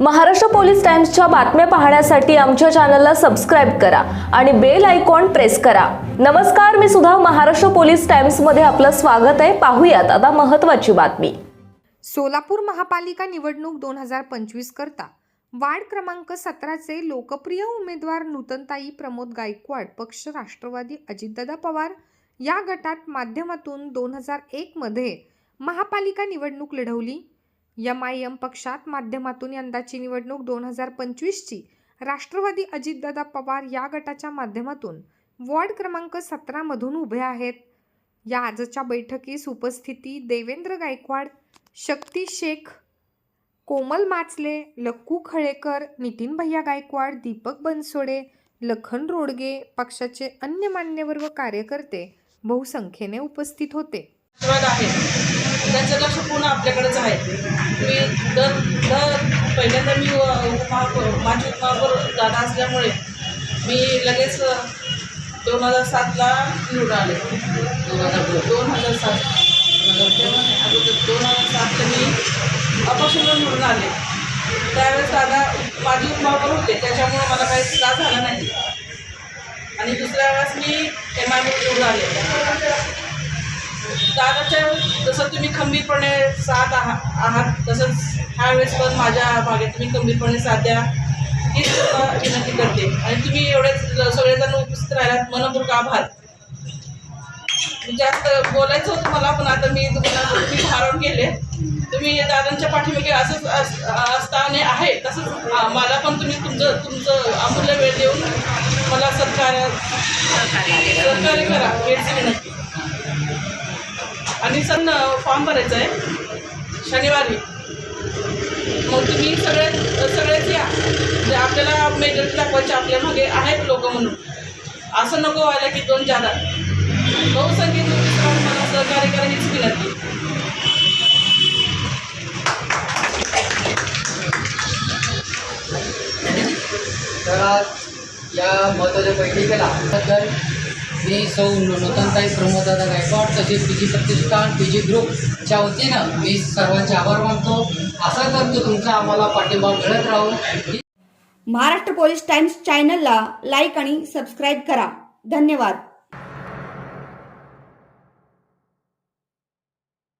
Maharashtra police टाइम्सच्या बातम्या पाहण्यासाठी आमच्या चॅनलला सबस्क्राईब करा आणि बेल आयकॉन प्रेस करा. नमस्कार मी सुद्धा महाराष्ट्र पोलीस टाइम्समध्ये आपलं स्वागत आहे. पाहूयात आता महत्त्वाची बातमी. सोलापूर महापालिका निवडणूक दोन हजार पंचवीस करता वार्ड क्रमांक सतराचे लोकप्रिय उमेदवार नूतनताई प्रमोद गायकवाड पक्ष राष्ट्रवादी अजितदादा पवार या गटात माध्यमातून दोन हजार एकमध्ये महापालिका निवडणूक लढवली. एम आय एम पक्षात माध्यमातून यंदाची निवडणूक दोन हजार पंचवीसची. राष्ट्रवादी अजितदादा पवार या गटाच्या माध्यमातून वॉर्ड क्रमांक सतरामधून उभे आहेत. या आजच्या बैठकीस उपस्थिती देवेंद्र गायकवाड शक्ती शेख कोमल माचले लक्कू खळेकर नितीन भैया गायकवाड दीपक बनसोडे लखन रोडगे पक्षाचे अन्य मान्यवर व कार्यकर्ते बहुसंख्येने उपस्थित होते. त्यांचं लक्ष पूर्ण आपल्याकडेच आहे. मी दर दर पहिल्यांदा मी उपमहापौर माजी उपमहापौर दादा असल्यामुळे मी लगेच दोन हजार सातला निवडून आले. दोन हजार दोन हजार सात अगोदर दोन हजार सातला मी अपक्ष निवडून आले. त्यावेळेस दादा माजी उपमहापौर होते त्याच्यामुळे मला काही त्रास झाला नाही. आणि दुसऱ्या वेळेस मी एम आय निवडून आले. दादाच्या जसं तुम्ही खंबीरपणे साथ आहा- आहात तसंच ह्यावेळेस पण माझ्या मागे तुम्ही खंबीरपणे साथ द्या हीच विनंती करते. आणि तुम्ही एवढेच सगळेजण उपस्थित राहिलात मनपूर्वक आभार. जास्त बोलायचं होतं मला पण आता मी तुम्हाला मी भारावून गेले. तुम्ही दादांच्या पाठीमागे असंच अस- आहे तसंच मला पण तुम्ही तुमचं तुमचं अमूल्य वेळ देऊन मला सत्कार सहकार्य करा हेच विनंती आणि सण फॉर्म भरायचा आहे. शनिवारी. मग तुम्ही सगळे सगळेच या. म्हणजे आपल्याला मेजर दाखवायचे आपल्या मागे आहेत लोक म्हणून. असं नको व्हायला की दोन जादा. बहुसंख्येत उपस्थित मला सहकार्य करा हीच विनंती. तर या महत्त्वाच्या बैठकीला. तर मी सौ नूतनताई प्रमोददादा गायकवाड तसेच पी जी प्रतिष्ठान पी जी ग्रुपच्या वतीनं मी सर्वांचे आभार मानतो. असा करतो तुमचा आम्हाला पाठिंबा मिळत राहू. महाराष्ट्र पोलीस टाइम्स चॅनलला लाईक आणि सबस्क्राईब करा. धन्यवाद.